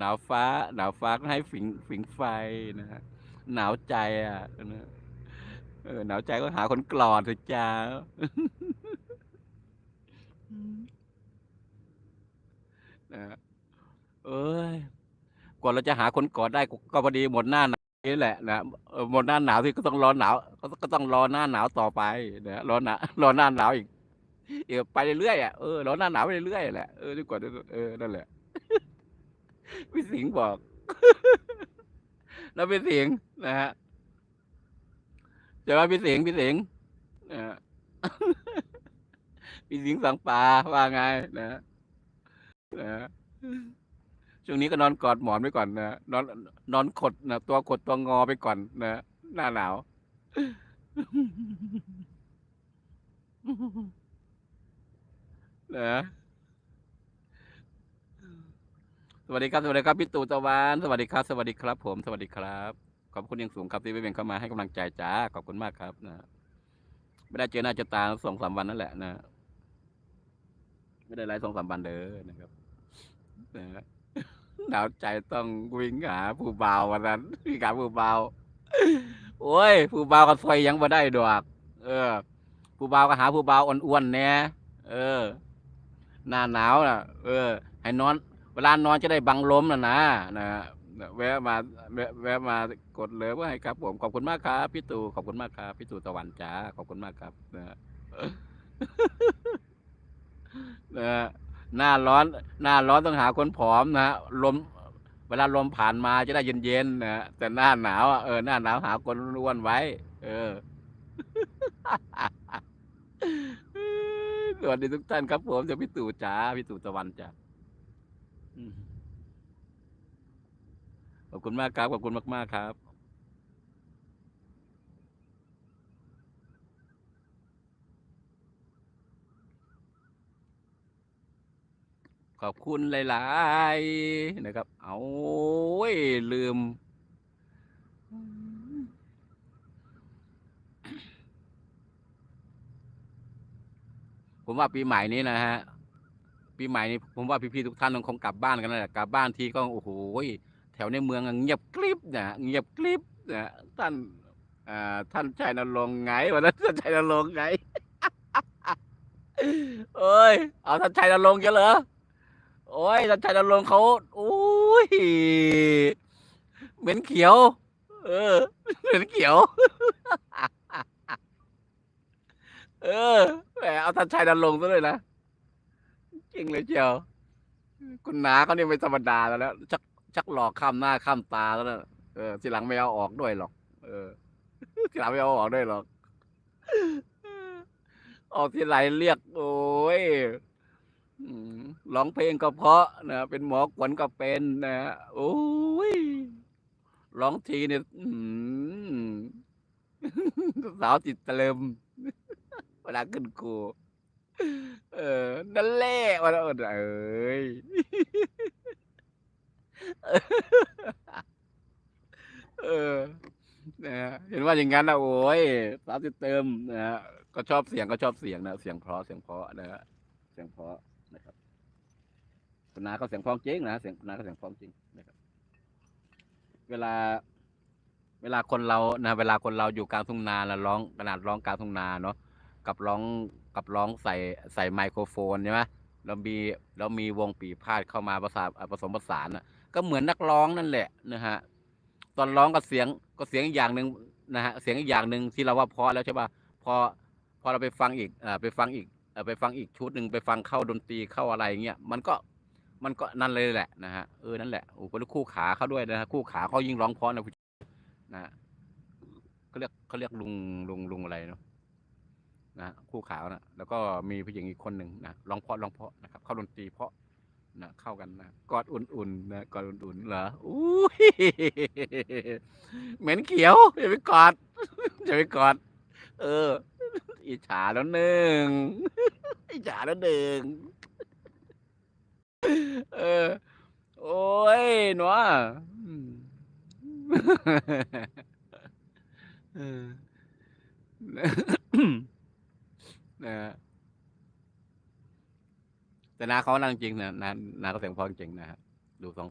หนาวฟ้า หนาวฟ้าก็ให้ฝิงฝิงไฟนะฮะหนาวใจอะนะเออหนาวใจก็หาคนกลอนสิจ้านะฮะเอ้ยกว่าเราจะหาคนกอดได้ก็พอดีหมดหน้าหนาวนี่แหละนะหมดหน้าหนาวที่ก็ต้องรอหนาวก็ก็ต้องรอหน้าหนาวต่อไปนะรอหนารอหน้าหนาวอีกอีกไปเรื่อยๆอะเออรอหน้าหนาวไปเรื่อยๆแหละเออดีกว่าเออนั่นแหละ พี่สิงห์บอกแล้วพี่สิงห์นะฮะใช่ไหมพี่สิงห์พี่สิงห์นะพี่สิงห์สังปลาว่าไงนะฮะนะช่วงนี้ก็นอนกอดหมอนไว้ก่อนนะนอนนอนขดนะตัวขดตัวงอไปก่อนนะหน้าหนาวนะส วัสดีครับสวัสดีครับพี่ตู่ตะวันสวัสดีครับ สวัสดีครับ ผมสวัสดีครับ ขอบคุณยังสูงครับที่ไปเป็นเข้ามาให้กำลังใจจ้าขอบคุณมากครับนะไม่ได้เจอหน้าเจอตาสองสามวันนั่นแหละนะไม่ได้ไลฟ์สองสามวันเด้อนะครับนะหนาวใจต้องวิ่งหาผู้เบาวันนั้นวิ่งหาผู้เบาโอ้ย ผู้เบาก็ซอยยังมาได้ดอก เออ ผู้เบาก็หาผู้เบาอ้วนๆแน่เออ หน้าหนาวน่ะ เออ ให้นอน เวลานอนจะได้บังลมนะนะนะแวะมาแวะมากดเลิฟให้ครับ ผมขอบคุณมากครับพี่ตู่ขอบคุณมากครับพี่ตู่ตะวันจ้าขอบคุณมากครับนะฮะนะหน้าร้อน หน้าร้อนต้องหาคนผอมนะฮะลม เวลาลมผ่านมาจะได้เย็นๆนะฮะแต่หน้าหนาวเออหน้าหนาวหาคนอ้วนไว้ เออสวัสดีทุกท่านครับผมจากพี่ตู่จ้าพี่ตู่ตะวันจ้า ขอบคุณมากครับ ขอบคุณมาก ๆ ครับขอบคุณหลายๆนะครับ เอาเว้ย ลืม ผมว่าปีใหม่นี้นะฮะ ปีใหม่นี้ผมว่าพี่ๆทุกท่านคงกลับบ้านกันแล้วแหละกลับบ้านทีก็โอ้โหแถวในเมืองเงียบกริบนะเงียบกริบนะท่านอ่าท่านชัยนรงไงวันนั้นท่านชัยนรงไงเอ้ยเอาท่านชัยนรงค์เยอเหรอโอ้ยท่านชัยนรงเขาโอ้ยเหม็นเขียว เออเหม็นเขียว เออแหมเอาท่านชัยนรงซะเลยนะ ริงเลยเชียวคุณนาเขาเนี่ยไม่ธรรมดาแล้วนะชักชักหลอกข้ามหน้าข้ามตาแล้วนะเออทีหลังไม่เอาออกด้วยหรอก เออทีหลังไม่เอาออกด้วยหรอกออกทีไรเรียก โอ้ยอืมร้องเพลงก็เพราะนะเป็นหมอขวัญก็เป็นนะโอ้ยร้องทีเนี่ยอืมสาวติดเตลิมเวลาขึ้นครู เออ นั่นแหละวันนั้นเอ้ยเออนะเห็นว่าอย่างนั้นนะโอ้ยสาวติดเติมนะฮะก็ชอบเสียงก็ชอบเสียงนะเสียงเพราะเสียงเพราะนะฮะเสียงเพราะนะครับคุณนาเขาเสียงเพราะจริงนะเสียงคุณนาเขาเสียงเพราะจริงนะครับ เวลา เวลาคนเรานะเวลาคนเราอยู่กลางทุ่งนาแล้วร้องขนาดร้องกลางทุ่งนาเนาะกับร้อง กับร้องใส่ใส่ไมโครโฟนใช่ไหมเรามีเรามีวงปีพาดเข้ามาประสานผสมผสานอะ ก็เหมือนนักร้องนั่นแหละนะฮะตอนร้องก็เสียงก็เสียงอีกอย่างหนึ่งนะฮะเสียงอีกอย่างหนึ่งที่เราว่าเพราะแล้วใช่ป่ะพอพอเราไปฟังอีกอ่าไปฟังอีกอ่อไปฟังอีกชุดหนึ่งไปฟังเข้าดนตรีเข้าอะไรเงี้ยมันก็มันก็นั่นเลยแหละนะฮะเออนั่นแหละโอ้โหคู่ขาเขาด้วยนะฮะคู่ขาเขายิ่งร้องเพราะนะนะฮะเขาเรียกเขาเรียกลุงลุงลุงอะไรเนาะ นะคู่ขาวนะแล้วก็มีผู้หญิงอีกคนหนึ่งนะร้องเพาะร้องเพาะนะครับเข้าดนตรีเพาะนะเข้ากันนะกอดอุ่นๆนะกอดอุ่นๆเหรออุ้ยเหม็นเขียวอย่าไปกอดอย่าไปกอด เออ อิจฉาแล้วหนึ่งอิจฉาแล้วหนึ่งเออ โอ้ยหนัวอืมเออ นะฮะแต่นาเขานั่งจริงนะนานาเขาเสียงเพอจริงนะฮะดูสอง